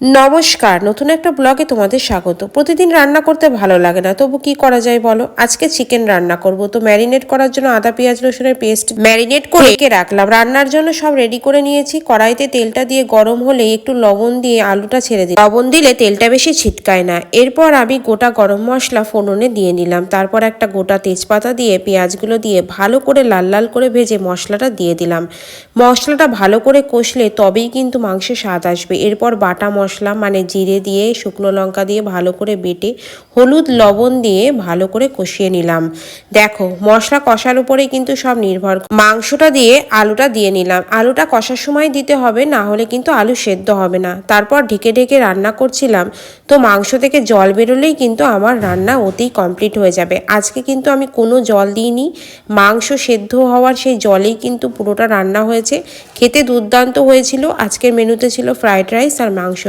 নমস্কার, নতুন একটা ব্লগে তোমাদের স্বাগত। প্রতিদিন রান্না করতে ভালো লাগে না, তবু কি করা যায় বলো? আজকে চিকেন রান্না করব, তো ম্যারিনেট করার জন্য আদা, পেঁয়াজ, রসুনের পেস্ট ম্যারিনেট করে রেখে রাখলাম। রান্নার জন্য সব রেডি করে নিয়েছি, কড়াইতে তেলটা দিয়ে গরম হলে একটু লবণ দিয়ে আলুটা ছেড়ে দিই লবণ দিলে তেলটা বেশি ছিটকায় না। এরপর আমি গোটা গরম মশলা ফোড়নে দিয়ে নিলাম। তারপর একটা গোটা তেজপাতা দিয়ে, পেঁয়াজগুলো দিয়ে ভালো করে লাল লাল করে ভেজে মশলাটা দিয়ে দিলাম। মশলাটা ভালো করে কষলে তবেই কিন্তু মাংসে স্বাদ আসবে। এরপর বাটা মশলা মানে জিরে দিয়ে, শুকনো লঙ্কা দিয়ে ভালো করে বেটে, হলুদ, লবণ দিয়ে ভালো করে কষিয়ে নিলাম। দেখো, মশলা কষার উপরেই কিন্তু সব নির্ভর। মাংসটা দিয়ে আলুটা দিয়ে নিলাম। আলুটা কষার সময় দিতে হবে, না হলে কিন্তু আলু সেদ্ধ হবে না। তারপর ঢেকে ঢেকে রান্না করছিলাম, তো মাংস থেকে জল বেরোলেই কিন্তু আমার রান্না অতি কমপ্লিট হয়ে যাবে। আজকে কিন্তু আমি কোনো জল দিইনি। মাংস সেদ্ধ হওয়ার সেই জলেই কিন্তু পুরোটা রান্না হয়েছে। খেতে দুর্দান্ত হয়েছিল। আজকের মেনুতে ছিল ফ্রাইড রাইস আর মাংস।